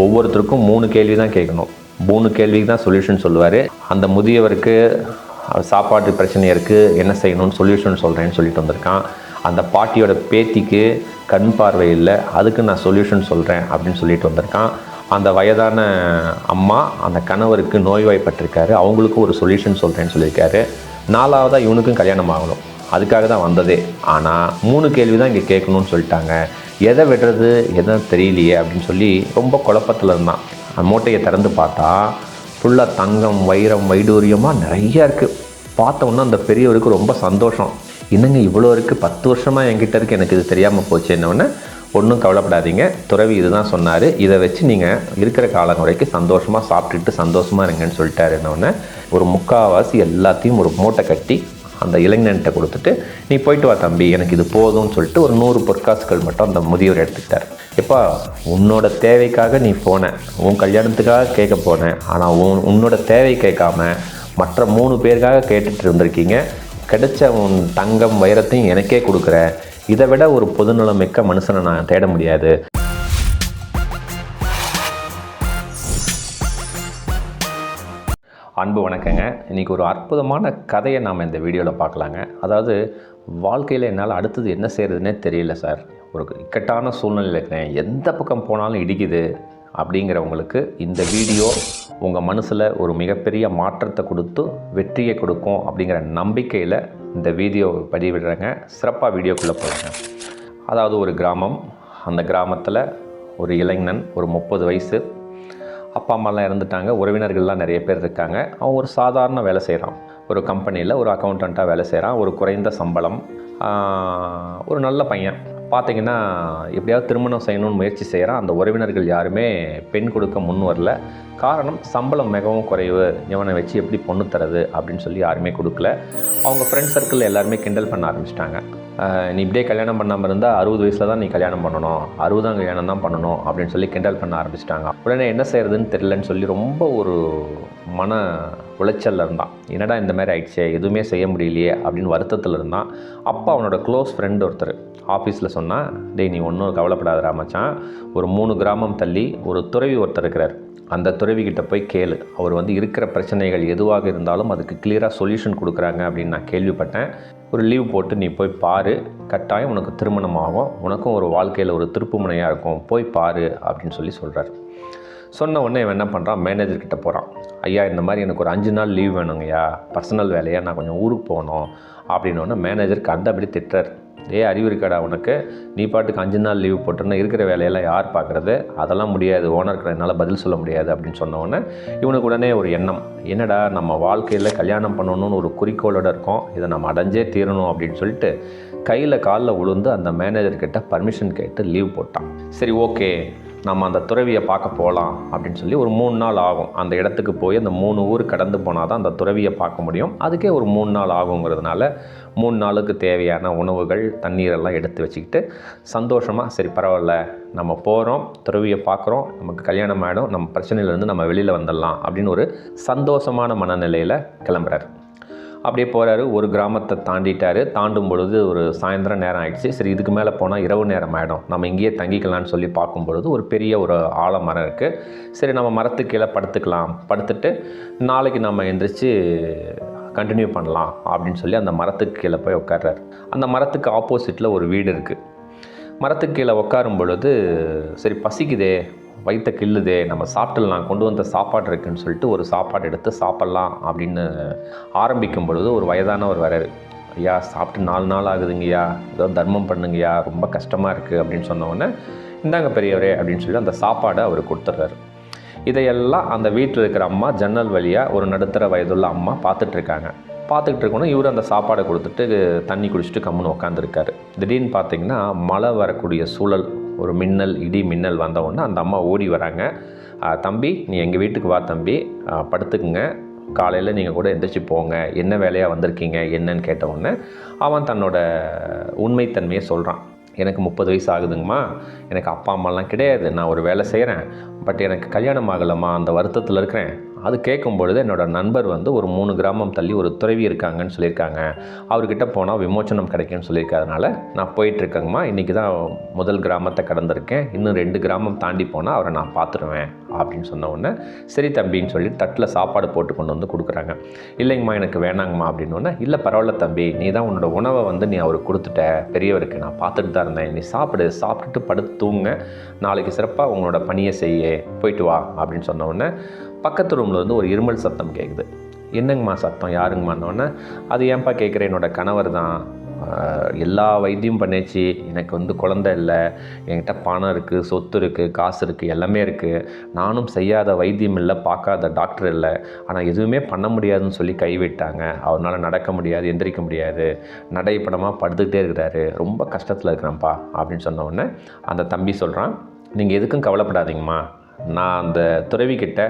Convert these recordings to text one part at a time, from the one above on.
ஒவ்வொருத்தருக்கும் மூணு கேள்வி தான் கேட்கணும். மூணு கேள்விக்கு தான் சொல்யூஷன் சொல்லுவார். அந்த முதியவருக்கு சாப்பாட்டு பிரச்சனை இருக்குது என்ன செய்யணும்னு சொல்யூஷன் சொல்கிறேன்னு சொல்லிட்டு வந்திருக்கான். அந்த பாட்டியோட பேத்திக்கு கண் பார்வை இல்லை அதுக்கு நான் சொல்யூஷன் சொல்கிறேன் அப்படின்னு சொல்லிட்டு வந்திருக்கான். அந்த வயதான அம்மா அந்த கணவருக்கு நோய்வாய்ப்பட்டிருக்காரு. அவங்களுக்கும் ஒரு சொல்யூஷன் சொல்கிறேன்னு சொல்லியிருக்காரு. நாலாவதாக இவனுக்கும் கல்யாணம் ஆகணும். அதுக்காக தான் வந்ததே. ஆனால் மூணு கேள்வி தான் இங்கே கேட்கணும்னு சொல்லிட்டாங்க. எதை விடுறது எதை தெரியலையே அப்படின்னு சொல்லி ரொம்ப குழப்பத்தில் இருந்தான். அந்த மூட்டையை திறந்து பார்த்தா ஃபுல்லாக தங்கம் வைரம் வைடூரியமாக நிறையா இருக்குது பார்த்தோன்னா அந்த பெரியவருக்கு ரொம்ப சந்தோஷம். என்னங்க இவ்வளோ இருக்குது பத்து வருஷமாக என்கிட்ட இருக்குது எனக்கு இது தெரியாமல் போச்சு. என்னொன்னே ஒன்றும் கவலைப்படாதீங்க. துறவி இதுதான் சொன்னார். இதை வச்சு நீங்கள் இருக்கிற காலம் வரைக்கும் சந்தோஷமாக சாப்பிட்டுட்டு சந்தோஷமாக இருங்கன்னு சொல்லிட்டாரு. என்னொன்னே ஒரு முக்கால்வாசி எல்லாத்தையும் ஒரு மூட்டை கட்டி அந்த இளைஞன்கிட்ட கொடுத்துட்டு நீ போயிட்டு வா தம்பி எனக்கு இது போதும்னு சொல்லிட்டு ஒரு நூறு பொற்காசுகள் மட்டும் அந்த முதியவர் எடுத்துக்கிட்டார். எப்பா உன்னோட தேவைக்காக நீ போன உன் கல்யாணத்துக்காக கேட்க போனேன் ஆனால் உன் உன்னோட தேவை கேட்காம மற்ற மூணு பேருக்காக கேட்டுட்டு இருந்திருக்கீங்க. கிடைச்ச உன் தங்கம் வைரத்தையும் எனக்கே கொடுக்குற. இதை விட ஒரு பொதுநலம் மிக்க மனுஷனை நான் தேட முடியாது. அன்பு வணக்கங்க. இன்றைக்கி ஒரு அற்புதமான கதையை நாம் இந்த வீடியோவில் பார்க்கலாங்க. அதாவது வாழ்க்கையில் என்னால் அடுத்தது என்ன செய்கிறதுனே தெரியல சார். ஒரு இக்கட்டான சூழ்நிலையில் இருக்கிறேன் எந்த பக்கம் போனாலும் இடிக்குது அப்படிங்கிறவங்களுக்கு இந்த வீடியோ உங்கள் மனசில் ஒரு மிகப்பெரிய மாற்றத்தை கொடுத்து வெற்றியை கொடுக்கும் அப்படிங்கிற நம்பிக்கையில் இந்த வீடியோ பதிவிடுறேங்க. சிறப்பாக வீடியோக்குள்ளே போகிறாங்க அதாவது ஒரு கிராமம். அந்த கிராமத்தில் ஒரு இளைஞன் ஒரு முப்பது வயசு அப்பா அம்மாலாம் இறந்துட்டாங்க. உறவினர்கள்லாம் நிறைய பேர் இருக்காங்க. அவன் ஒரு சாதாரண வேலை செய்கிறான் ஒரு கம்பெனியில் ஒரு அக்கௌண்டண்ட்டாக வேலை செய்கிறான் ஒரு குறைந்த சம்பளம். ஒரு நல்ல பையன். பார்த்தீங்கன்னா எப்படியாவது திருமணம் செய்யணும்னு முயற்சி செய்கிறான் அந்த உறவினர்கள் யாருமே பெண் கொடுக்க முன் வரல. காரணம் சம்பளம் மிகவும் குறைவு. இவனை வச்சு எப்படி பொண்ணு தரது அப்படின்னு சொல்லி யாருமே கொடுக்கல. அவங்க ஃப்ரெண்ட் சர்க்கிள் எல்லாருமே கிண்டல் பண்ண ஆரம்பிச்சிட்டாங்க. நீ இப்படியே கல்யாணம் பண்ணாமல் இருந்தால் அறுபது வயசில் தான் நீ கல்யாணம் பண்ணணும். அறுபதாம் கல்யாணம் தான் பண்ணணும் அப்படின்னு சொல்லி கிண்டல் பண்ண ஆரம்பிச்சிட்டாங்க. உடனே என்ன செய்யறதுன்னு தெரியலன்னு சொல்லி ரொம்ப ஒரு மன உளைச்சலில் இருந்தான். என்னடா இந்த மாதிரி ஆயிடுச்சு? எதுவுமே செய்ய முடியலையே? அப்படின்னு வருத்தத்தில் இருந்தான். அப்போ அவனோட க்ளோஸ் ஃப்ரெண்ட் ஒருத்தர். ஆஃபீஸில் சொன்னால் டேய் நீ ஒன்றும் கவலைப்படாத மச்சான். ஒரு மூணு கிராமம் தள்ளி ஒரு துறவி ஒருத்தர் இருக்கிறார். அந்த துறவிக்கிட்ட போய் கேளு. அவர் வந்து இருக்கிற பிரச்சனைகள் எதுவாக இருந்தாலும் அதுக்கு கிளியராக சொல்யூஷன் கொடுக்குறாங்க அப்படின்னு நான் கேள்விப்பட்டேன். ஒரு லீவ் போட்டு நீ போய் பாரு. கட்டாயம் உனக்கு திருமணம் ஆகும். உனக்கும் ஒரு வாழ்க்கையில் ஒரு திருப்புமுனையாக இருக்கும். போய் பாரு அப்படின்னு சொல்லி சொல்கிறார் சொன்ன உடனே இவன் என்ன பண்ணுறான் மேனேஜர்கிட்ட போகிறான் ஐயா இந்த மாதிரி எனக்கு ஒரு அஞ்சு நாள் லீவ் வேணுங்கய்யா. பர்சனல் வேலையாக நான் கொஞ்சம் ஊருக்கு போகணும். அப்படின்னோடனே மேனேஜர் கண்டபடி திட்டுறார். ஏ அறிவு இருக்காடா உனக்கு? நீ பாட்டுக்கு அஞ்சு நாள் லீவ் போட்டோன்னா இருக்கிற வேலையெல்லாம் யார் பார்க்குறது? அதெல்லாம் முடியாது. ஓனருக்கு என்னால் பதில் சொல்ல முடியாது அப்படின்னு சொன்னோடனே இவனுக்கு உடனே ஒரு எண்ணம். என்னடா நம்ம வாழ்க்கையில் கல்யாணம் பண்ணணும்னு ஒரு குறிக்கோளோட இருக்கோம். இதை நம்ம அடைஞ்சே தீரணும் அப்படின்னு சொல்லிட்டு கையில் காலில் விழுந்து அந்த மேனேஜர்கிட்ட பர்மிஷன் கேட்டு லீவ் போட்டான். சரி ஓகே நம்ம அந்த துறவியை பார்க்க போகலாம் அப்படின்னு சொல்லி ஒரு மூணு நாள் ஆகும். அந்த இடத்துக்கு போய் அந்த மூணு ஊர் கடந்து போனால் தான் அந்த துறவியை பார்க்க முடியும். அதுக்கே ஒரு மூணு நாள் ஆகுங்கிறதுனால மூணு நாளுக்கு தேவையான உணவுகள் தண்ணீரெல்லாம் எடுத்து வச்சுக்கிட்டு சந்தோஷமாக சரி பரவாயில்ல நம்ம போகிறோம் துறவியை பார்க்குறோம் நமக்கு கல்யாணம் ஆகிடும் நம்ம பிரச்சனையிலேருந்து நம்ம வெளியில் வந்துடலாம் அப்படின்னு ஒரு சந்தோஷமான மனநிலையில் கிளம்புறாரு. அப்படியே போகிறாரு ஒரு கிராமத்தை தாண்டிட்டார். தாண்டும் பொழுது ஒரு சாயந்தரம் நேரம் ஆகிடுச்சு சரி இதுக்கு மேலே போனால் இரவு நேரம் ஆகிடும் நம்ம இங்கேயே தங்கிக்கலாம்னு சொல்லி பார்க்கும் பொழுது ஒரு பெரிய ஒரு ஆலமரம் இருக்குது சரி நம்ம மரத்துக்கு கீழே படுத்துக்கலாம். படுத்துட்டு நாளைக்கு நம்ம எந்திரிச்சு கண்டினியூ பண்ணலாம் அப்படின்னு சொல்லி அந்த மரத்துக்கு கீழே போய் உட்கார்றாரு. அந்த மரத்துக்கு ஆப்போசிட்டில் ஒரு வீடு இருக்குது மரத்துக்கு கீழே உட்காரும் பொழுது சரி பசிக்குதே வயிற்ற கிள்ளுதே நம்ம சாப்பிட்டுலாம் கொண்டு வந்த சாப்பாடு இருக்குன்னு சொல்லிட்டு ஒரு சாப்பாடு எடுத்து சாப்பிட்லாம் அப்படின்னு ஆரம்பிக்கும் பொழுது ஒரு வயதானவர் வராரு ஐயா சாப்பிட்டு நாலு நாள் ஆகுதுங்கய்யா ஏதோ தர்மம் பண்ணுங்கய்யா ரொம்ப கஷ்டமாக இருக்குது அப்படின்னு சொன்ன இந்தாங்க பெரியவரே அப்படின்னு சொல்லி அந்த சாப்பாடை அவர் கொடுத்துட்றாரு. இதையெல்லாம் அந்த வீட்டில் இருக்கிற அம்மா ஜன்னல் வழியாக ஒரு நடுத்தர வயதுள்ள அம்மா பார்த்துட்ருக்காங்க பார்த்துக்கிட்டு இருக்கணும் இவர் அந்த சாப்பாடை கொடுத்துட்டு தண்ணி குடிச்சிட்டு கம்முன்னு உட்காந்துருக்காரு திடீர்னு பார்த்தீங்கன்னா மழை வரக்கூடிய சூழல் ஒரு மின்னல் இடி மின்னல் வந்த உடனே அந்த அம்மா ஓடி வராங்க. தம்பி நீ எங்கள் வீட்டுக்கு வா தம்பி. படுத்துக்குங்க. காலையில் நீங்கள் கூட எந்திரிச்சு போங்க. என்ன வேலையாக வந்திருக்கீங்க? என்னன்னு கேட்ட உடனே அவன் தன்னோட உண்மைத்தன்மையை சொல்கிறான் எனக்கு முப்பது வயசு ஆகுதுங்கம்மா. எனக்கு அப்பா அம்மாலாம் கிடையாது. நான் ஒரு வேலை செய்கிறேன் பட் எனக்கு கல்யாணம் ஆகலைம்மா. அந்த வருத்தத்தில் இருக்கிறேன். அது கேட்கும் பொழுது என்னோடய நண்பர் வந்து ஒரு மூணு கிராமம் தள்ளி ஒரு துறவி இருக்காங்கன்னு சொல்லியிருக்காங்க. அவர்கிட்ட போனால் விமோச்சனம் கிடைக்கும்னு சொல்லியிருக்காதனால நான் போயிட்டுருக்கேங்கம்மா இன்றைக்கி தான் முதல் கிராமத்தை கடந்திருக்கேன். இன்னும் ரெண்டு கிராமம் தாண்டி போனால் அவரை நான் பார்த்துருவேன் அப்படின்னு சொன்ன உடனே சரி தம்பின்னு சொல்லி தட்டில் சாப்பாடு போட்டு கொண்டு வந்து கொடுக்குறாங்க. இல்லைங்கம்மா எனக்கு வேணாங்கம்மா. அப்படின்னு இல்லை பரவாயில்ல தம்பி நீ தான் உன்னோட உணவை வந்து நீ அவருக்கு கொடுத்துட்ட. பெரியவருக்கு நான் பார்த்துட்டு தான் இருந்தேன். நீ சாப்பிடு சாப்பிட்டுட்டு படுத்து தூங்க. நாளைக்கு சிறப்பாக உங்களோட பணியை செய்ய. போயிட்டு வா. அப்படின்னு சொன்ன உடனே பக்கத்து ரூமில் வந்து ஒரு இருமல் சத்தம் கேட்குது என்னங்கம்மா சத்தம்? யாருங்கம்மான்னொன்னே அது ஏன்பா கேட்குற என்னோட கணவர் தான். எல்லா வைத்தியம் பண்ணிச்சு எனக்கு வந்து குழந்தை இல்லை. என்கிட்ட பணம் இருக்குது சொத்து இருக்குது காசு இருக்குது எல்லாமே இருக்குது நானும் செய்யாத வைத்தியம் இல்லை பார்க்காத டாக்டர் இல்லை. ஆனால் எதுவுமே பண்ண முடியாதுன்னு சொல்லி கைவிட்டாங்க. அவரால் நடக்க முடியாது எந்திரிக்க முடியாது. நடைப்படமாக படுத்துக்கிட்டே இருக்கிறாரு. ரொம்ப கஷ்டத்தில் இருக்கிறேன்ப்பா அப்படின்னு சொன்ன உடனே அந்த தம்பி சொல்கிறான் நீங்கள் எதுக்கும் கவலைப்படாதீங்கம்மா. நான் அந்த துறவிக்கிட்ட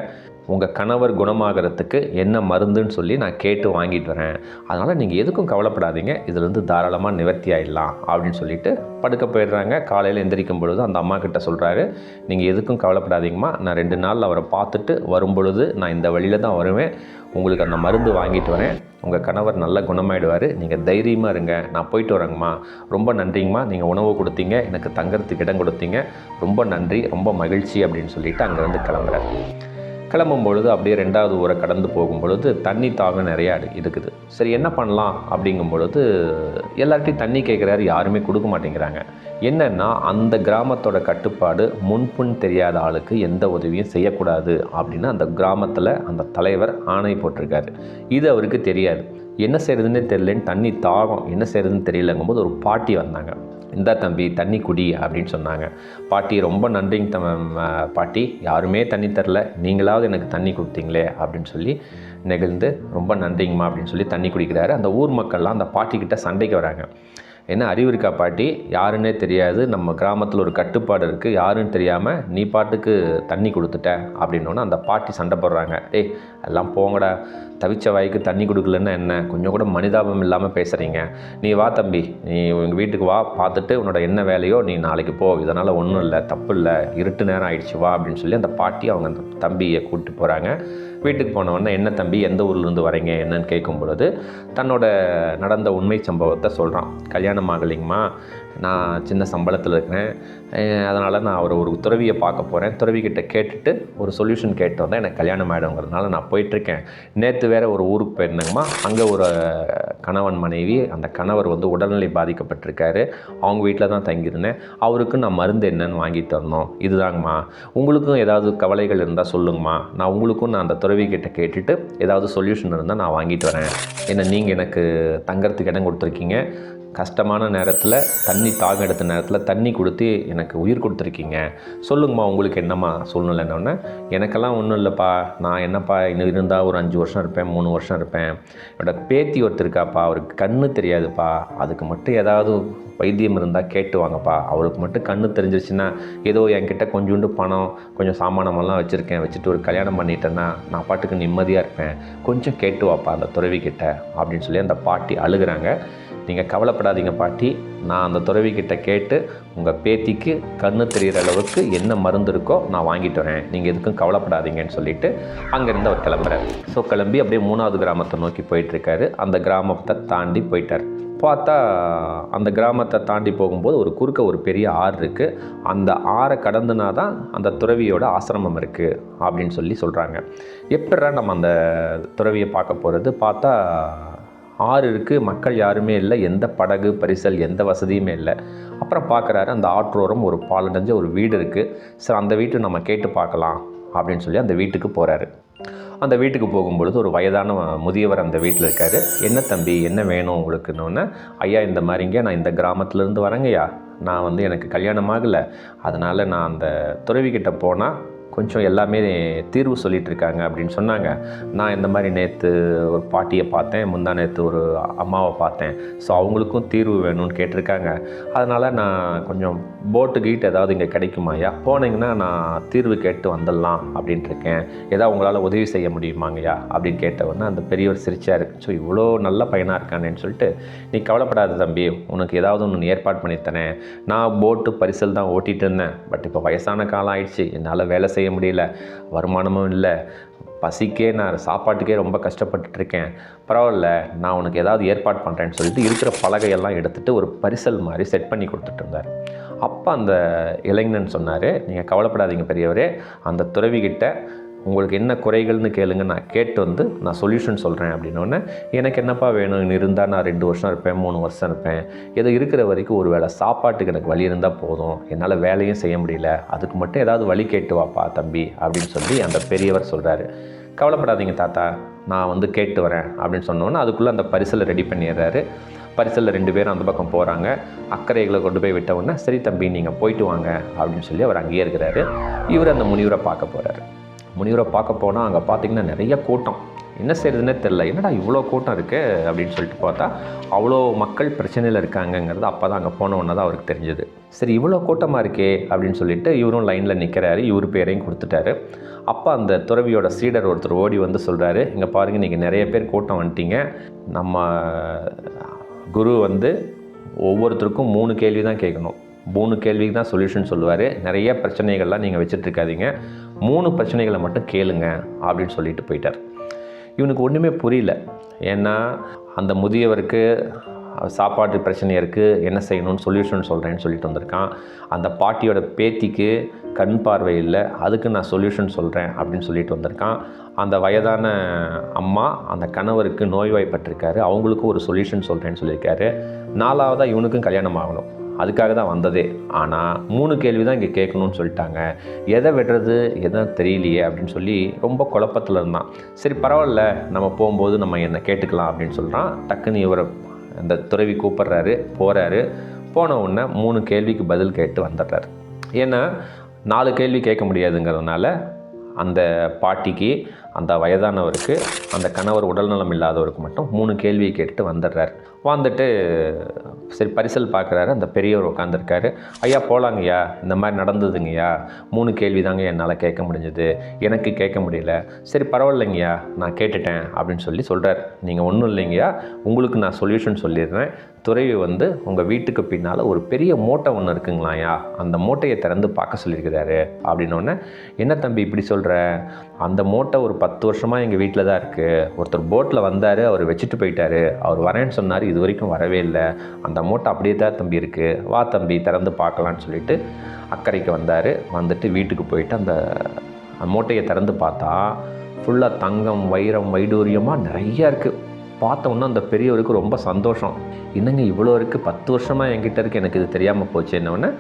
உங்கள் கணவர் குணமாகறதுக்கு என்ன மருந்துன்னு சொல்லி நான் கேட்டு வாங்கிட்டு வரேன். அதனால் நீங்கள் எதுக்கும் கவலைப்படாதீங்க. இதுலேருந்து தாராளமாக நிவர்த்தி ஆயிடலாம் அப்படின்னு சொல்லிட்டு படுக்க போயிடுறாங்க. காலையில் எந்திரிக்கும் பொழுது அந்த அம்மா கிட்ட சொல்கிறாரு நீங்கள் எதுக்கும் கவலைப்படாதீங்கம்மா. நான் ரெண்டு நாள் அவரை பார்த்துட்டு வரும் பொழுது நான் இந்த வழியில் தான் வருவேன். உங்களுக்கு அந்த மருந்து வாங்கிட்டு வரேன். உங்கள் கணவர் நல்ல குணமாயிடுவார். நீங்கள் தைரியமாக இருங்க. நான் போயிட்டு வரேங்கம்மா. ரொம்ப நன்றிங்கம்மா. நீங்கள் உணவு கொடுத்தீங்க. எனக்கு தங்கறதுக்கு இடம் கொடுத்தீங்க. ரொம்ப நன்றி. ரொம்ப மகிழ்ச்சி அப்படின்னு சொல்லிட்டு அங்கேருந்து கிளம்புறாரு. கிளம்பும் பொழுது அப்படியே ரெண்டாவது ஊரை கடந்து போகும் பொழுது தண்ணி தாகம் நிறையா இருக்குது. சரி என்ன பண்ணலாம் அப்படிங்கும் பொழுது எல்லார்ட்டையும் தண்ணி கேட்குறாரு யாருமே கொடுக்க மாட்டேங்கிறாங்க. என்னென்னா அந்த கிராமத்தோட கட்டுப்பாடு முன்புண் தெரியாத ஆளுக்கு எந்த உதவியும் செய்யக்கூடாது அப்படின்னு அந்த கிராமத்தில் அந்த தலைவர் ஆணை போட்டிருக்காரு. இது அவருக்கு தெரியாது. என்ன செய்யறதுன்னே தெரியலன்னு தண்ணி தாகம் என்ன செய்கிறதுன்னு தெரியலங்கும்போது ஒரு பாட்டி வந்தாங்க. இந்தா தம்பி தண்ணி குடி அப்படின்னு சொன்னாங்க. பாட்டி ரொம்ப நன்றிங்க தம் பாட்டி. யாருமே தண்ணி தரல. நீங்களாவது எனக்கு தண்ணி கொடுத்தீங்களே அப்படின்னு சொல்லி நெகிழ்ந்து ரொம்ப நன்றிங்கம்மா அப்படின்னு சொல்லி தண்ணி குடிக்கிறாரு. அந்த ஊர் மக்கள்லாம் அந்த பாட்டிக்கிட்ட சண்டைக்கு வராங்க. என்ன அறிவு இருக்கா பாட்டி? யாருன்னே தெரியாது. நம்ம கிராமத்தில் ஒரு கட்டுப்பாடு இருக்குது யாருன்னு தெரியாமல் நீ பாட்டுக்கு தண்ணி கொடுத்துட்ட அப்படின்னோன்னா அந்த பாட்டி சண்டை போடுறாங்க. டேய் எல்லாம் போங்கடா. தவிச்ச வாய்க்கு தண்ணி கொடுக்கலன்னா என்ன? கொஞ்சம் கூட மனிதாபம் இல்லாமல் பேசுகிறீங்க நீ வா தம்பி. நீ எங்கள் வீட்டுக்கு வா. பார்த்துட்டு உன்னோட என்ன வேலையோ நீ நாளைக்கு போ. இதனால் ஒன்றும் இல்லை. தப்பு இல்லை. இருட்டு நேரம் ஆயிடுச்சு. வா அப்படின்னு சொல்லி அந்த பாட்டி அவங்க அந்த தம்பியை கூப்பிட்டு போகிறாங்க வீட்டுக்கு போனவொடனே என்ன தம்பி எந்த ஊர்லேருந்து வரீங்க? என்னன்னு கேட்கும் பொழுது தன்னோட நடந்த உண்மை சம்பவத்தை சொல்கிறான் கல்யாணம் ஆகலைங்கம்மா. நான் சின்ன சம்பளத்தில் இருக்கிறேன். அதனால் நான் அவர் ஒரு துறவியை பார்க்க போகிறேன் துறவிக்கிட்ட கேட்டுட்டு ஒரு சொல்யூஷன் கேட்டு வந்தால் எனக்கு கல்யாணம் ஆகிடுங்கிறதுனால நான் போயிட்டுருக்கேன். நேற்று வேறு ஒரு ஊருக்கு போயிருந்தேங்கம்மா. அங்கே ஒரு கணவன் மனைவி அந்த கணவர் வந்து உடல்நிலை பாதிக்கப்பட்டிருக்காரு. அவங்க வீட்டில் தான் தங்கியிருந்தேன். அவருக்கு நான் மருந்து என்னன்னு வாங்கி தரணும். இதுதாங்கம்மா. உங்களுக்கும் ஏதாவது கவலைகள் இருந்தால் சொல்லுங்கம்மா. நான் உங்களுக்கும் நான் அந்த துறவிக்கிட்ட கேட்டுட்டு ஏதாவது சொல்யூஷன் இருந்தால் நான் வாங்கிட்டு வரேன். ஏன்னா நீங்கள் எனக்கு தங்கறதுக்கு இடம் கொடுத்துருக்கீங்க. கஷ்டமான நேரத்தில் தண்ணி தாகம் எடுத்த நேரத்தில் தண்ணி கொடுத்து எனக்கு உயிர் கொடுத்துருக்கீங்க. சொல்லுங்கம்மா உங்களுக்கு என்னம்மா சூழ்நிலைன்னொன்னே எனக்கெல்லாம் ஒன்றும் இல்லைப்பா. நான் என்னப்பா இன்னும் இருந்தால் ஒரு அஞ்சு வருஷம் இருப்பேன் மூணு வருஷம் இருப்பேன். என்னோட பேத்தி ஒருத்தர் இருக்காப்பா. அவருக்கு கண்ணு தெரியாதுப்பா. அதுக்கு மட்டும் ஏதாவது வைத்தியம் இருந்தால் கேட்டு வாங்கப்பா. அவருக்கு மட்டும் கண்ணு தெரிஞ்சிருச்சுன்னா ஏதோ என்கிட்ட கொஞ்சோண்டு பணம் கொஞ்சம் சாமானமெல்லாம் வச்சுருக்கேன். வச்சுட்டு ஒரு கல்யாணம் பண்ணிட்டேன்னா நான் பாட்டுக்கு நிம்மதியாக இருப்பேன். கொஞ்சம் கேட்டு வாப்பா அந்த துறவிக்கிட்ட அப்படின்னு சொல்லி அந்த பாட்டி அழுகுறாங்க. நீங்கள் கவலைப்படாதீங்க பாட்டி. நான் அந்த துறவிக்கிட்ட கேட்டு உங்கள் பேத்திக்கு கண்ணு தெரிகிற அளவுக்கு என்ன மருந்து இருக்கோ நான் வாங்கிட்டு வரேன். நீங்கள் எதுக்கும் கவலைப்படாதீங்கன்னு சொல்லிட்டு அங்கேருந்து அவர் கிளம்புறாரு. ஸோ கிளம்பி அப்படியே மூணாவது கிராமத்தை நோக்கி போயிட்டுருக்காரு. அந்த கிராமத்தை தாண்டி போயிட்டார். பார்த்தா அந்த கிராமத்தை தாண்டி போகும்போது ஒரு குறுக்க ஒரு பெரிய ஆறு இருக்குது அந்த ஆறை கடந்துனா தான் அந்த துறவியோட ஆசிரமம் இருக்குது அப்படின்னு சொல்லி சொல்கிறாங்க எப்படா நம்ம அந்த துறவியை பார்க்க போகிறது பார்த்தா ஆறு இருக்குது மக்கள் யாருமே இல்லை எந்த படகு பரிசல் எந்த வசதியுமே இல்லை. அப்புறம் பார்க்குறாரு அந்த ஆற்றோரம் ஒரு பாலடைஞ்ச ஒரு வீடு இருக்குது சரி அந்த வீட்டை நம்ம கேட்டு பார்க்கலாம் அப்படின்னு சொல்லி அந்த வீட்டுக்கு போகிறாரு அந்த வீட்டுக்கு போகும்பொழுது ஒரு வயதான முதியவர் அந்த வீட்டில் இருக்கார். என்ன தம்பி என்ன வேணும் உங்களுக்குன்னொன்னே ஐயா இந்த மாதிரிங்க நான் இந்த கிராமத்துலேருந்து வரேங்கய்யா. நான் வந்து எனக்கு கல்யாணம் ஆகலை. அதனால் நான் அந்த துறவிக்கிட்ட போனால் கொஞ்சம் எல்லாமே தீர்வு சொல்லிகிட்டு இருக்காங்க அப்படின்னு சொன்னாங்க. நான் இந்த மாதிரி நேற்று ஒரு பாட்டியை பார்த்தேன் முந்தா நேற்று ஒரு அம்மாவை பார்த்தேன். ஸோ அவங்களுக்கும் தீர்வு வேணும்னு கேட்டிருக்காங்க. அதனால் நான் கொஞ்சம் போட்டு கீட் ஏதாவது இங்கே கிடைக்குமாய்யா போனீங்கன்னா நான் தீர்வு கேட்டு வந்துடலாம் அப்படின்ட்டு இருக்கேன் ஏதாவது உங்களால் உதவி செய்ய முடியுமாங்கய்யா அப்படின்னு கேட்டவொடனே அந்த பெரியவர் சிரிச்சார் ஸோ இவ்வளோ நல்ல பையனாக இருக்கானேன்னு சொல்லிட்டு நீ கவலைப்படாத தம்பி உனக்கு ஏதாவது ஒன்று ஏற்பாடு பண்ணித்தரேன் நான் போட்டு பரிசல் தான் ஓட்டிகிட்டு இருந்தேன். பட் இப்போ வயசான காலம் ஆயிடுச்சு. என்னால் வேலை செய்ய செய்ய முடியல வருமானமும் இல்லை. பசிக்கே நான் சாப்பாட்டுக்கே ரொம்ப கஷ்டப்பட்டுட்டு இருக்கேன் பரவாயில்ல நான் உனக்கு ஏதாவது ஏற்பாடு பண்ணுறேன்னு சொல்லிட்டு இருக்கிற பலகையெல்லாம் எடுத்துகிட்டு ஒரு பரிசல் மாதிரி செட் பண்ணி கொடுத்துட்டு இருந்தார் அப்போ அந்த இளைஞன் சொன்னார் நீங்கள் கவலைப்படாதீங்க பெரியவரே அந்த துறவிகிட்ட உங்களுக்கு என்ன குறைகள்னு கேளுங்க நான் கேட்டு வந்து நான் சொல்யூஷன் சொல்கிறேன் அப்படின்னோடனே எனக்கு என்னப்பா வேணும்? இருந்தால் நான் ரெண்டு வருஷம் இருப்பேன் மூணு வருஷம் இருப்பேன். ஏதோ இருக்கிற வரைக்கும் ஒரு வேளை சாப்பாட்டுக்கு எனக்கு வழி இருந்தால் போதும். என்னால் வேலையும் செய்ய முடியல. அதுக்கு மட்டும் ஏதாவது வழி கேட்டு வாப்பா தம்பி அப்படின்னு சொல்லி அந்த பெரியவர் சொல்கிறாரு கவலைப்படாதீங்க தாத்தா நான் வந்து கேட்டு வரேன் அப்படின்னு சொன்னோன்னே அதுக்குள்ளே அந்த பரிசலை ரெடி பண்ணிடுறாரு. பரிசலில் ரெண்டு பேரும் அந்த பக்கம் போகிறாங்க அக்கறைகளை கொண்டு போய் விட்ட உடனே சரி தம்பி நீங்கள் போயிட்டு வாங்க அப்படின்னு சொல்லி அவர் அங்கேயே இருக்கிறாரு. இவர் அந்த முனிவரை பார்க்க போகிறாரு முனிவரை பார்க்க போனால் அங்கே பார்த்தீங்கன்னா நிறைய கூட்டம். என்ன செய்யறதுனே தெரில என்னடா இவ்வளோ கூட்டம் இருக்குது அப்படின்னு சொல்லிட்டு பார்த்தா அவ்வளோ மக்கள் பிரச்சனையில் இருக்காங்கங்கிறது அப்போ தான் அங்கே போன உடனே தான் அவருக்கு தெரிஞ்சது. சரி இவ்வளோ கூட்டமாக இருக்கே அப்படின்னு சொல்லிட்டு இவரும் லைனில் நிற்கிறாரு இவர் பேரையும் கொடுத்துட்டாரு. அப்போ அந்த துறவியோட சீடர் ஒருத்தர் ஓடி வந்து சொல்கிறாரு இங்கே பாருங்கள் நீங்கள் நிறைய பேர் கூட்டம் வந்துட்டீங்க. நம்ம குரு வந்து ஒவ்வொருத்தருக்கும் மூணு கேள்வி தான் கேட்கணும். மூணு கேள்விக்கு தான் சொல்யூஷன் சொல்லுவார். நிறைய பிரச்சனைகள்லாம் நீங்கள் வச்சுட்டு இருக்காதீங்க. மூணு பிரச்சனைகளை மட்டும் கேளுங்க அப்படின்னு சொல்லிட்டு போயிட்டார். இவனுக்கு ஒன்றுமே புரியல. ஏன்னா அந்த முதியவருக்கு சாப்பாட்டு பிரச்சனை இருக்குது என்ன செய்யணும்னு சொல்யூஷன் சொல்கிறேன்னு சொல்லிட்டு வந்திருக்கான். அந்த பாட்டியோட பேத்திக்கு கண் பார்வை இல்லை அதுக்கு நான் சொல்யூஷன் சொல்கிறேன் அப்படின்னு சொல்லிட்டு வந்திருக்கான். அந்த வயதான அம்மா அந்த கணவருக்கு நோய்வாய்ப்பட்டிருக்காரு. அவங்களுக்கும் ஒரு சொல்யூஷன் சொல்கிறேன்னு சொல்லியிருக்காரு. நாலாவதாக இவனுக்கும் கல்யாணம் ஆகணும். அதுக்காக தான் வந்ததே. ஆனால் மூணு கேள்வி தான் இங்கே கேட்கணும்னு சொல்லிட்டாங்க. எதை விடுறது எதை தெரியலையே அப்படின்னு சொல்லி ரொம்ப குழப்பத்தில் இருந்தான். சரி பரவாயில்ல நம்ம போகும்போது நம்ம என்ன கேட்டுக்கலாம் அப்படின்னு சொல்கிறான் டக்குன்னு இவரை அந்த துறவி கூப்பிட்றாரு போகிறாரு போன உடனே மூணு கேள்விக்கு பதில் கேட்டு வந்துடுறாரு. ஏன்னா நாலு கேள்வி கேட்க முடியாதுங்கிறதுனால அந்த பாட்டிக்கு அந்த வயதானவருக்கு அந்த கணவர் உடல்நலம் இல்லாதவருக்கு மட்டும் மூணு கேள்வியை கேட்டுட்டு வந்துடுறாரு. வந்துட்டு சரி பரிசல் பார்க்குறாரு. அந்த பெரியவர் உட்காந்துருக்காரு ஐயா போகலாங்கய்யா இந்த மாதிரி நடந்ததுங்கய்யா. மூணு கேள்வி தாங்க என்னால் கேட்க முடிஞ்சது. எனக்கு கேட்க முடியல. சரி பரவாயில்லைங்கய்யா. நான் கேட்டுட்டேன். அப்படின்னு சொல்லி சொல்கிறார் நீங்கள் ஒன்றும் இல்லைங்கய்யா. உங்களுக்கு நான் சொல்யூஷன் சொல்லிடுறேன். துறவி வந்து உங்கள் வீட்டுக்கு பின்னால் ஒரு பெரிய மூட்டை ஒன்று இருக்குங்களாயா அந்த மூட்டையை திறந்து பார்க்க சொல்லியிருக்கிறாரு. அப்படின்னோடனே என்ன தம்பி இப்படி சொல்கிற அந்த மூட்டை ஒரு பத்து வருஷமாக எங்கள் வீட்டில் தான் இருக்குது ஒருத்தர் போட்டில் வந்தார் அவர் வச்சுட்டு போயிட்டாரு. அவர் வரேன்னு சொன்னார் இது வரைக்கும் வரவே இல்லை. அந்த மூட்டை அப்படியே தான் தம்பி இருக்குது வா தம்பி திறந்து பார்க்கலான்னு சொல்லிட்டு அக்கறைக்கு வந்தார். வந்துட்டு வீட்டுக்கு போயிட்டு அந்த மூட்டையை திறந்து பார்த்தா ஃபுல்லாக தங்கம் வைரம் வைடூரியமாக நிறையா இருக்குது பார்த்த உடனே அந்த பெரியவருக்கு ரொம்ப சந்தோஷம். என்னங்க இவ்வளோ இருக்குது பத்து வருஷமாக என்கிட்ட இருக்குது எனக்கு இது தெரியாமல் போச்சு. என்னவொன்னே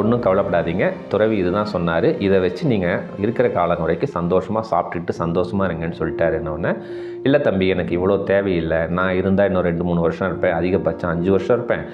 ஒன்றும் கவலைப்படாதீங்க. துறவி இதுதான் சொன்னார். இதை வச்சு நீங்கள் இருக்கிற காலம் வரைக்கும் சந்தோஷமாக சாப்பிட்டுட்டு சந்தோஷமாக இருங்கன்னு சொல்லிட்டாரு. என்னொன்னே இல்லை தம்பி எனக்கு இவ்வளோ தேவையில்லை. நான் இருந்தால் இன்னும் ரெண்டு மூணு வருஷம் இருப்பேன். அதிகபட்சம் அஞ்சு வருஷம் இருப்பேன்.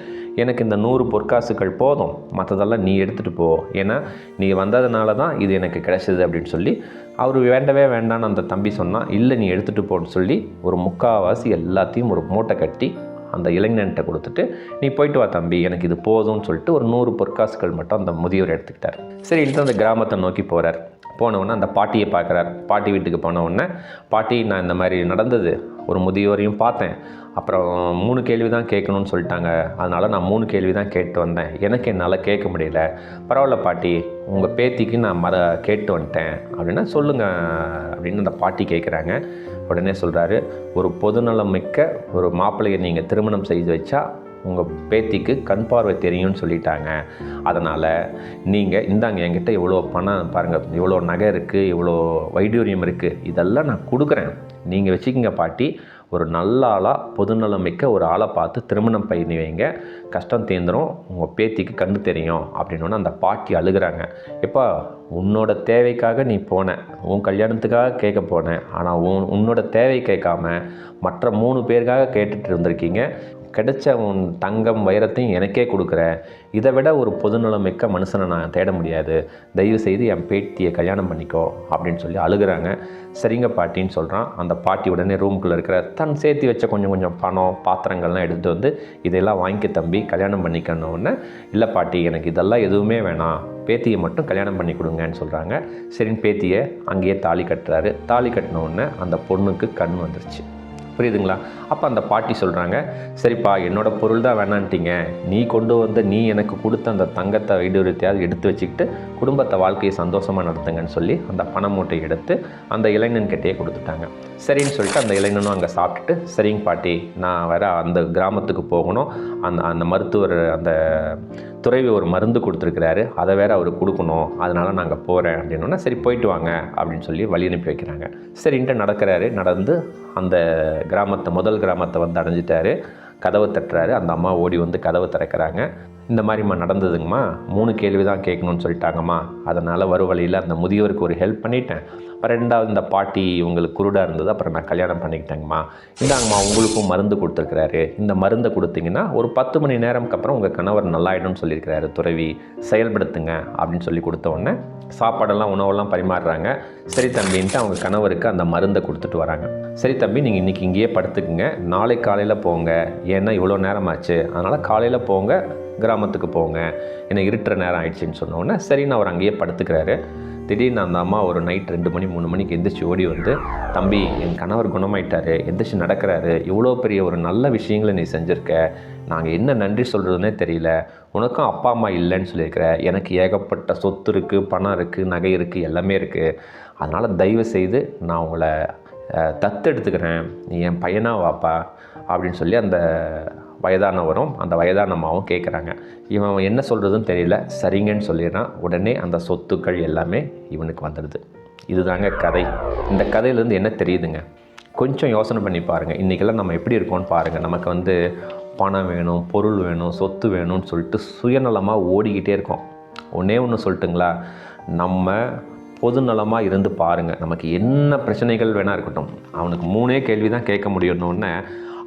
எனக்கு இந்த நூறு பொற்காசுகள் போதும். மற்றதெல்லாம் நீ எடுத்துகிட்டு போ. ஏன்னா நீ வந்ததுனால தான் இது எனக்கு கிடைச்சது. அப்படின்னு சொல்லி அவர் வேண்டவே வேண்டான்னு அந்த தம்பி சொன்னால் இல்லை நீ எடுத்துகிட்டு போன்னு சொல்லி ஒரு முக்கால்வாசி எல்லாத்தையும் ஒரு மூட்டை கட்டி அந்த இளைஞன்கிட்ட கொடுத்துட்டு நீ போயிட்டு வா தம்பி எனக்கு இது போதும்னு சொல்லிட்டு ஒரு நூறு பொற்காசுகள் மட்டும் அந்த முதியவர் எடுத்துக்கிட்டார். சரி இல்லை அந்த கிராமத்தை நோக்கி போகிறார் போனவுடனே அந்த பாட்டியை பார்க்குறார். பாட்டி வீட்டுக்கு போனவுடனே பாட்டி நான் இந்த மாதிரி நடந்தது. ஒரு முதியோரையும் பார்த்தேன். அப்புறம் மூணு கேள்வி தான் கேட்கணும்னு சொல்லிட்டாங்க. அதனால் நான் மூணு கேள்வி தான் கேட்டு வந்தேன். எனக்கு என்னால் கேட்க முடியல. பரவாயில்ல பாட்டி உங்கள் பேத்திக்கு நான் மர கேட்டு வந்துட்டேன். அப்படின்னா சொல்லுங்கள் அப்படின்னு அந்த பாட்டி கேட்குறாங்க. உடனே சொல்கிறாரு ஒரு பொதுநலம் மிக்க ஒரு மாப்பிள்ளையை நீங்கள் திருமணம் செய்து வச்சா உங்கள் பேத்திக்கு கண் பார்வை தெரியும்னு சொல்லிட்டாங்க. அதனால் நீங்கள் இந்தாங்க என்கிட்ட இவ்வளோ பணம் பாருங்கள் இவ்வளோ நகை இருக்குது இவ்வளோ வைடூரியம் இருக்குது இதெல்லாம் நான் கொடுக்குறேன். நீங்கள் வச்சுக்கிங்க பாட்டி. ஒரு நல்ல ஆளாக பொதுநலம் மிக்க ஒரு ஆளை பார்த்து திருமணம் பண்ணி வைங்க. கஷ்டம் தேர்ந்துடும் உங்கள் பேத்திக்கு கண்ணு தெரியும் அப்படின்னு அந்த பாட்டி அழுகிறாங்க. எப்பா உன்னோட தேவைக்காக நீ போன உன் கல்யாணத்துக்காக கேட்க போனேன் ஆனால் உன் உன்னோட தேவை கேட்காம மற்ற மூணு பேருக்காக கேட்டுட்டு இருந்திருக்கீங்க. கிடைச்ச உன் தங்கம் வைரத்தையும் எனக்கே கொடுக்குற. இதை விட ஒரு பொதுநலம் மிக்க மனுஷனை நான் தேட முடியாது. தயவு செய்து என் பேட்டியை கல்யாணம் பண்ணிக்கோ அப்படின்னு சொல்லி அழுகிறாங்க. சரிங்க பாட்டின்னு சொல்கிறான் அந்த பாட்டி உடனே ரூமுக்குள்ளே இருக்கிற தன் சேர்த்து வச்ச கொஞ்சம் கொஞ்சம் பணம் பாத்திரங்கள்லாம் எடுத்துகிட்டு வந்து இதெல்லாம் வாங்கிக்க தம்பி கல்யாணம் பண்ணிக்கணும் இல்லை பாட்டி எனக்கு இதெல்லாம் எதுவுமே வேணாம். பேத்தியை மட்டும் கல்யாணம் பண்ணி கொடுங்கன்னு சொல்கிறாங்க சரின்னு பேத்தியை அங்கேயே தாலி கட்டுறாரு. தாலி கட்டினோடனே அந்த பொண்ணுக்கு கண் வந்துருச்சு. புரியுதுங்களா? அப்போ அந்த பாட்டி சொல்கிறாங்க சரிப்பா என்னோடய பொருள் தான் வேணான்ட்டீங்க. நீ கொண்டு வந்து நீ எனக்கு கொடுத்த அந்த தங்கத்தை வைடூரியத்தையாவது எடுத்து வச்சுக்கிட்டு குடும்பத்தை வாழ்க்கையை சந்தோஷமாக நடத்துங்கன்னு சொல்லி அந்த பண மூட்டையை எடுத்து அந்த இளைஞன்கிட்டயே கொடுத்துட்டாங்க. சரின்னு சொல்லிட்டு அந்த இளைஞனும் அங்கே சாப்பிட்டுட்டு சரிங்க பாட்டி நான் வேற அந்த கிராமத்துக்கு போகணும். அந்த அந்த மருத்துவர் அந்த துறைவி ஒரு மருந்து கொடுத்துருக்கிறாரு. அதை வேறு அவர் கொடுக்கணும். அதனால் நாங்கள் போகிறேன் அப்படின்னோன்னா சரி போயிட்டு வாங்க அப்படின்னு சொல்லி வழி அனுப்பி வைக்கிறாங்க. சரின்ட்டு நடக்கிறாரு. நடந்து அந்த கிராமத்தை முதல் கிராமத்தை வந்து அடைஞ்சிட்டாரு. கதவை தட்டுறாரு. அந்த அம்மா ஓடி வந்து கதவை திறக்கிறாங்க. இந்த மாதிரிம்மா நடந்ததுங்கம்மா. மூணு கேள்வி தான் கேட்கணும்னு சொல்லிட்டாங்கம்மா. அதனால் வரும் வழியில் அந்த முதியவருக்கு ஒரு ஹெல்ப் பண்ணிட்டேன். ரெண்டாவது இந்த பாட்டி உங்களுக்கு குருடாக இருந்தது. அப்புறம் நான் கல்யாணம் பண்ணிக்கிட்டேங்கம்மா. இந்தாங்கம்மா உங்களுக்கும் மருந்து கொடுத்துருக்கிறாரு. இந்த மருந்தை கொடுத்தீங்கன்னா ஒரு பத்து மணி நேரம்க்கு அப்புறம் உங்கள் கணவர் நல்லாயிடும்னு சொல்லியிருக்கிறாரு. துறவி செயல்படுத்துங்க அப்படின்னு சொல்லி கொடுத்த உடனே சாப்பாடெல்லாம் உணவெல்லாம் பரிமாறுறாங்க. சரி தம்பின்ட்டு அவங்க கணவருக்கு அந்த மருந்தை கொடுத்துட்டு வராங்க. சரி தம்பி நீங்கள் இன்றைக்கி இங்கேயே படுத்துக்குங்க. நாளை காலையில் போங்க. ஏன்னா இவ்வளோ நேரம் ஆச்சு அதனால் காலையில் போங்க கிராமத்துக்கு போங்க. ஏன்னா இருட்டுற நேரம் ஆயிடுச்சுன்னு சொன்னோன்னே சரின்னு அவர் அங்கேயே படுத்துக்கிறாரு. திடீர்னு அந்த அம்மா ஒரு நைட் ரெண்டு மணி மூணு மணிக்கு எந்திரிச்சு ஓடி வந்து தம்பி என் கணவர் குணமாயிட்டாரு எந்திரிச்சு நடக்கிறாரு இவ்வளோ பெரிய ஒரு நல்ல விஷயங்களை நீ செஞ்சுருக்க நாங்கள் என்ன நன்றி சொல்கிறதுனே தெரியல உனக்கும் அப்பா அம்மா இல்லைன்னு சொல்லியிருக்கிற எனக்கு ஏகப்பட்ட சொத்து இருக்குது பணம் இருக்குது நகை இருக்குது எல்லாமே இருக்குது அதனால் தயவு செய்து நான் உங்களை தத்தெடுத்துக்கிறேன் நீ என் பையனாக வாப்பா அப்படின்னு சொல்லி அந்த வயதானவரும் அந்த வயதானம்மாவும் கேட்குறாங்க இவன் என்ன சொல்கிறதுன்னு தெரியல. சரிங்கன்னு சொல்லிடுறான். உடனே அந்த சொத்துக்கள் எல்லாமே இவனுக்கு வந்துடுது. இதுதாங்க கதை. இந்த கதையிலேருந்து என்ன தெரியுதுங்க? கொஞ்சம் யோசனை பண்ணி பாருங்கள் இன்றைக்கெல்லாம் நம்ம எப்படி இருக்கோம்னு பாருங்கள் நமக்கு வந்து பணம் வேணும் பொருள் வேணும் சொத்து வேணும்னு சொல்லிட்டு சுயநலமாக ஓடிக்கிட்டே இருக்கோம். ஒன்றே ஒன்று சொல்லிட்டுங்களா? நம்ம பொதுநலமாக இருந்து பாருங்கள் நமக்கு என்ன பிரச்சனைகள் வேணால் இருக்கட்டும். அவனுக்கு மூணே கேள்வி தான் கேட்க முடியும்னு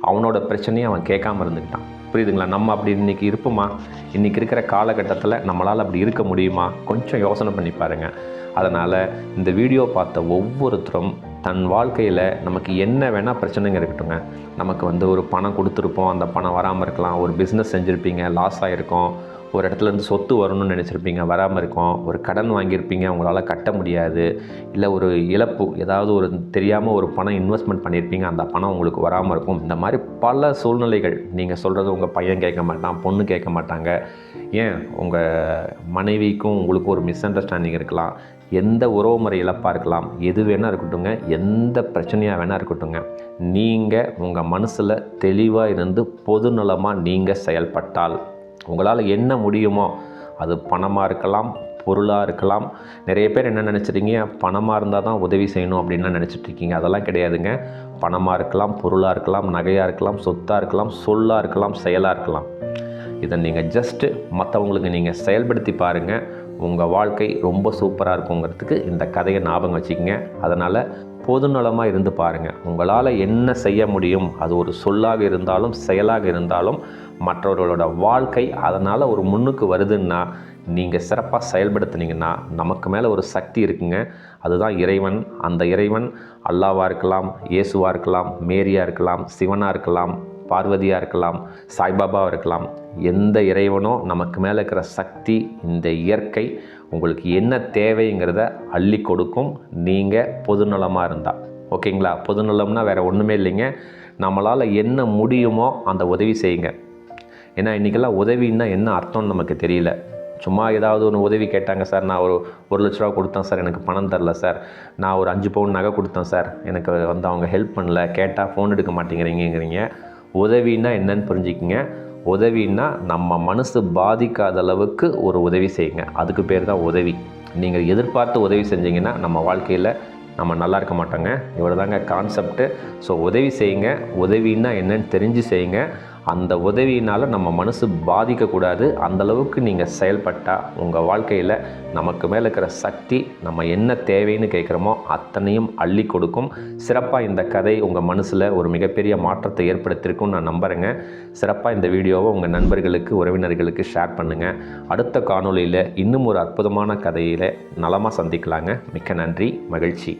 அவனோட பிரச்சனையை அவன் கேட்காம இருந்துக்கிட்டான். புரியுதுங்களா? நம்ம அப்படி இன்றைக்கி இருப்போமா? இன்றைக்கி இருக்கிற காலகட்டத்தில் நம்மளால் அப்படி இருக்க முடியுமா? கொஞ்சம் யோசனை பண்ணி பாருங்கள் அதனால் இந்த வீடியோ பார்த்த ஒவ்வொருத்தரும் தன் வாழ்க்கையில் நமக்கு என்ன வேணால் பிரச்சனைங்க இருக்கட்டுங்க நமக்கு வந்து ஒரு பணம் கொடுத்துருப்போம். அந்த பணம் வராமல் இருக்கலாம். ஒரு பிஸ்னஸ் செஞ்சுருப்பீங்க. லாஸ் ஆகிருக்கும் ஒரு இடத்துல இருந்து சொத்து வரணும்னு நினச்சிருப்பீங்க வராமல் இருக்கும். ஒரு கடன் வாங்கியிருப்பீங்க உங்களால் கட்ட முடியாது. இல்லை ஒரு இழப்பு ஏதாவது ஒரு தெரியாமல் ஒரு பணம் இன்வெஸ்ட்மெண்ட் பண்ணியிருப்பீங்க அந்த பணம் உங்களுக்கு வராமல் இருக்கும். இந்த மாதிரி பல சூழ்நிலைகள் நீங்கள் சொல்கிறது உங்கள் பையன் கேட்க மாட்டான் பொண்ணு கேட்க மாட்டாங்க. ஏன்? உங்கள் மனைவிக்கும் உங்களுக்கும் ஒரு மிஸ் அண்டர்ஸ்டாண்டிங் இருக்கலாம். எந்த உறவுமுறை இழப்பாக இருக்கலாம். எது வேணால் இருக்கட்டுங்க எந்த பிரச்சனையாக வேணால் இருக்கட்டுங்க நீங்கள் உங்கள் மனசில் தெளிவாக இருந்து பொதுநலமாக நீங்கள் செயல்பட்டால் உங்களால் என்ன முடியுமோ அது பணமாக இருக்கலாம் பொருளாக இருக்கலாம். நிறைய பேர் என்ன நினச்சிருக்கீங்க பணமாக இருந்தால் தான் உதவி செய்யணும் அப்படின்னு நினச்சிட்ருக்கீங்க அதெல்லாம் கிடையாதுங்க. பணமாக இருக்கலாம் பொருளாக இருக்கலாம் நகையாக இருக்கலாம் சொத்தாக இருக்கலாம் சொல்லாக இருக்கலாம் செயலாக இருக்கலாம். இதை நீங்கள் ஜஸ்ட்டு மற்றவங்களுக்கு நீங்கள் செயல்படுத்தி பாருங்கள் உங்கள் வாழ்க்கை ரொம்ப சூப்பராக இருக்குங்கிறதுக்கு இந்த கதையை ஞாபகம் வச்சுக்கோங்க. அதனால் பொதுநலமாக இருந்து பாருங்கள் உங்களால் என்ன செய்ய முடியும்? அது ஒரு சொல்லாக இருந்தாலும் செயலாக இருந்தாலும் மற்றவர்களோட வாழ்க்கை அதனால் ஒரு முன்னுக்கு வருதுன்னா நீங்கள் சிறப்பாக செயல்படுத்துனீங்கன்னா நமக்கு மேலே ஒரு சக்தி இருக்குங்க. அதுதான் இறைவன். அந்த இறைவன் அல்லாவாக இருக்கலாம் இயேசுவாக இருக்கலாம் மேரியாக இருக்கலாம் சிவனாக இருக்கலாம் பார்வதியாக இருக்கலாம் சாய்பாபாவாக இருக்கலாம் எந்த இறைவனோ நமக்கு மேலே இருக்கிற சக்தி இந்த இயற்கை உங்களுக்கு என்ன தேவைங்கிறத அள்ளி கொடுக்கும். நீங்கள் பொதுநலமாக இருந்தால் ஓகேங்களா? பொதுநலம்னா வேறு ஒன்றுமே இல்லைங்க. நம்மளால் என்ன முடியுமோ அந்த உதவி செய்யுங்க. ஏன்னா இன்றைக்கெல்லாம் உதவின்னா என்ன அர்த்தம்னு நமக்கு தெரியல. சும்மா ஏதாவது ஒன்று உதவி கேட்டாங்க சார் நான் ஒரு ஒரு லட்ச ரூபா கொடுத்தேன் சார். எனக்கு பணம் தரல சார். நான் ஒரு அஞ்சு பவுன் நகை கொடுத்தேன் சார். எனக்கு வந்து அவங்க ஹெல்ப் பண்ணல. கேட்டால் ஃபோன் எடுக்க மாட்டேங்கிறீங்கிறீங்க உதவின்னா என்னன்னு புரிஞ்சுக்கிங்க. உதவின்னா நம்ம மனசு பாதிக்காத அளவுக்கு ஒரு உதவி செய்யுங்க. அதுக்கு பேர் தான் உதவி. நீங்கள் எதிர்பார்த்து உதவி செஞ்சீங்கன்னா நம்ம வாழ்க்கையில் நம்ம நல்லா இருக்க மாட்டோங்க. இவ்வளோ தாங்க கான்செப்ட்டு ஸோ உதவி செய்யுங்க. உதவின்னா என்னன்னு தெரிஞ்சு செய்யுங்க. அந்த உதவியினால் நம்ம மனசு பாதிக்கக்கூடாது. அந்தளவுக்கு நீங்கள் செயல்பட்டால் உங்கள் வாழ்க்கையில் நமக்கு மேலே இருக்கிற சக்தி நம்ம என்ன தேவைன்னு கேட்குறோமோ அத்தனையும் அள்ளி கொடுக்கும். சிறப்பாக இந்த கதை உங்கள் மனசில் ஒரு மிகப்பெரிய மாற்றத்தை ஏற்படுத்தியிருக்கும்னு நான் நம்புகிறேங்க சிறப்பாக இந்த வீடியோவை உங்கள் நண்பர்களுக்கு உறவினர்களுக்கு ஷேர் பண்ணுங்கள் அடுத்த காணொளியில் இன்னும் ஒரு அற்புதமான கதையில் நலமாக சந்திக்கலாங்க. மிக்க நன்றி மகிழ்ச்சி.